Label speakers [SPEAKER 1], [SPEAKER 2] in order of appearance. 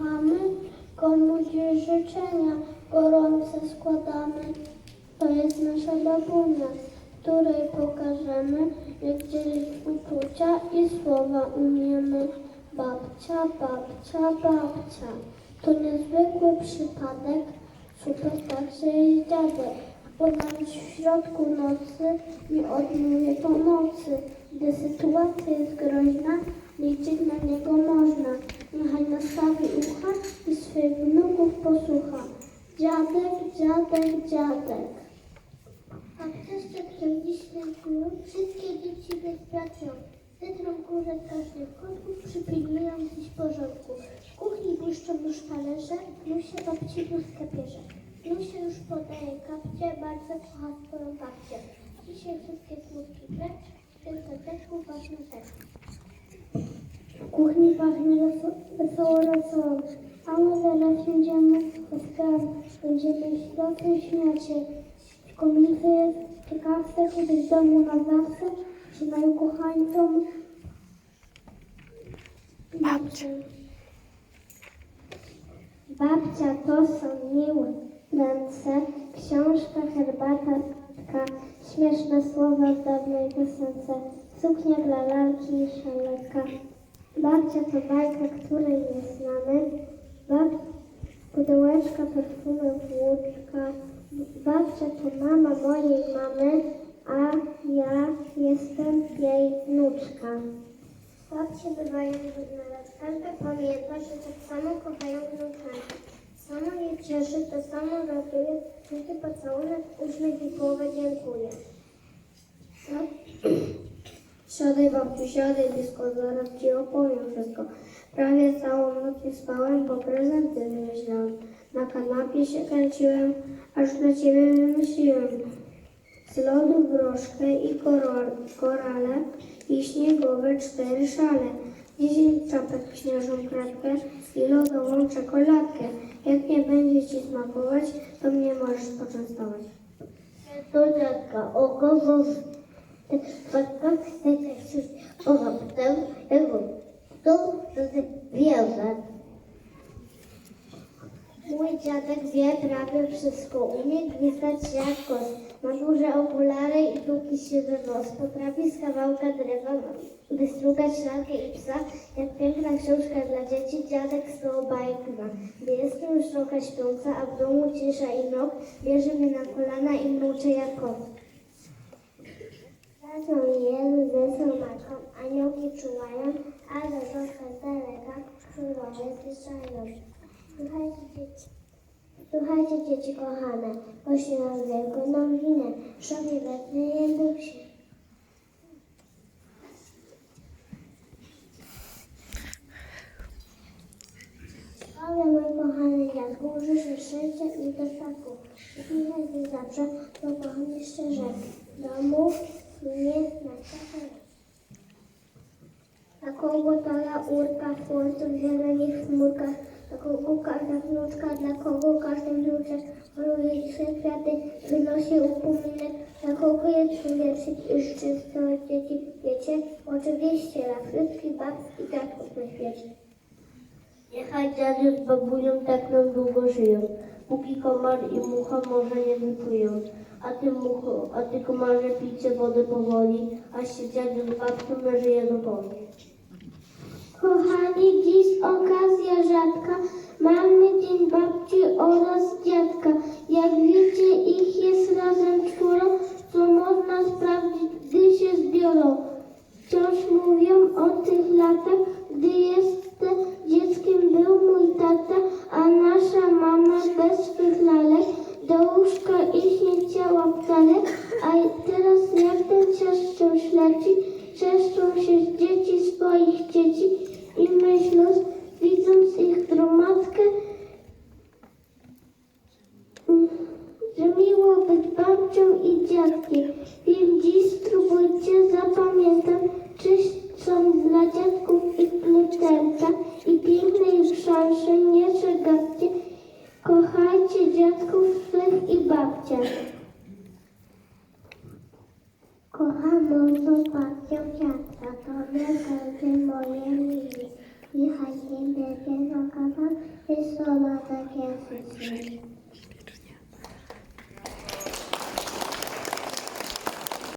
[SPEAKER 1] kochamy, komuś życzenia gorące składamy. To jest nasza babunia, której pokażemy, jak dzielić uczucia i słowa umiemy. Babcia, babcia, babcia, to niezwykły przypadek, super także jest dziadek, bo nawet w środku nocy nie odmówi pomocy. Gdy sytuacja jest groźna, liczyć na niego można. Niechaj nastawi ucha i swych wnuków posłucha. Dziadek, dziadek, dziadek. A też dziadkiem dziś świętują wszystkie dzieci bez pracy. Zetrą górę każdych kotków, przypilnują dziś porządku. W kuchni błyszczą już talerze, Lusia babci bluzkę bierze. Lusia już podaje kapcie, bardzo kocha swoją babcię. Dzisiaj wszystkie smutki precz, tylko dziecku ważne rzeczy. W kuchni pachnie weso- wesoło rosołem, a my zaraz będziemy bezkarni, będziemy ślosy śmiać się. W komicy jest ciekawsze, kiedy w domu na zawsze się najukochańcom babcia. Babcia to są miłe ręce, książka, herbata, śmieszne słowa z dawnej piosence, suknia dla lalki i szaleka. Babcia to bajka, której nie znamy. Bab... Pudełeczka, perfumy, włóczka. Babcia to mama mojej mamy, a ja jestem jej wnuczka. Babcie bywają. Każda pamięta, że tak samo kochają wnuczanki. Samo je cieszy, to samo ratuje. Każdy pocałunek, uśmiech i połowę dziękuję. Siadaj babciu, siadaj blisko, zaraz ci opowiem wszystko. Prawie całą noc nie spałem, bo prezenty wymyślałem. Na kanapie się kręciłem, aż dla ciebie wymyśliłem. Z lodu broszkę i korol, korale i śniegowe cztery szale. Dziesięć czapek w śnieżną kratkę i lodową czekoladkę. Jak nie będzie ci smakować, to mnie możesz poczęstować. To dziadka, Spotkam się też potem, jak to wierzę. Mój dziadek wie prawie wszystko, umie gwizdać jak kos. Ma duże okulary i długi siwy nos. Potrafi z kawałka drzewa wystrugać lalkę i psa. Jak piękna książka dla dzieci, dziadek z tą bajek ma. Gdy jestem już trochę śpiąca, a w domu cisza i mrok, bierze mnie na kolana i mruczy jak kot. Razem Jezus ze somaką, aniołki czuwają, ale trochę z daleka królowie słyszają. Słuchajcie dzieci, słuchajcie dzieci kochane, pośmiałam wielką nowinę, sobie wezmę duszy. Panie mój kochany dziadku, życzę szczęścia i dostatku. Uśmiechaj się zawsze, bo kocham szczerze. Domów to ja urka w słońcu w zielonych chmurkach, na kogo każda wnuczka, dla kogo każdy wnuczek roluje dzisiaj kwiaty, wynosi upominek, na kogo jest wierszyk i szczęście dzieci, wiecie? Oczywiście dla wszystkich babci i dziadków na świecie.
[SPEAKER 2] Niechaj dziady z babunią tak nam długo żyją, póki komar i mucha może nie wyplują. A ty mucho, a ty komarze pijcie wodę powoli, a się dziadziu z babcią nażyje do woli.
[SPEAKER 1] Kochani, dziś okazja rzadka. Mamy dzień babci oraz dziadka. Jak wiecie, ich jest razem czworo, co można sprawdzić, gdy się zbiorą. Wciąż mówią o tych latach, gdy jeszcze dzieckiem był mój tata, a nasza mama bez swych lalek do łóżka iść nie chciała wcale, a teraz jak ten czeszczą śledzi, czeszczą się z dzieci swoich dzieci i myśląc, widząc ich gromadkę, mm, że miło być babcią i dziadkiem. Więc dziś spróbujcie zapamiętać, czyś są dla dziadków ich lusterka i pięknej szanszy nie dziadków swych i babcia. Kocham moją babcię dziadka, to nie będzie moje miły. Niechaj nie będzie zakazane, to ma takie życie.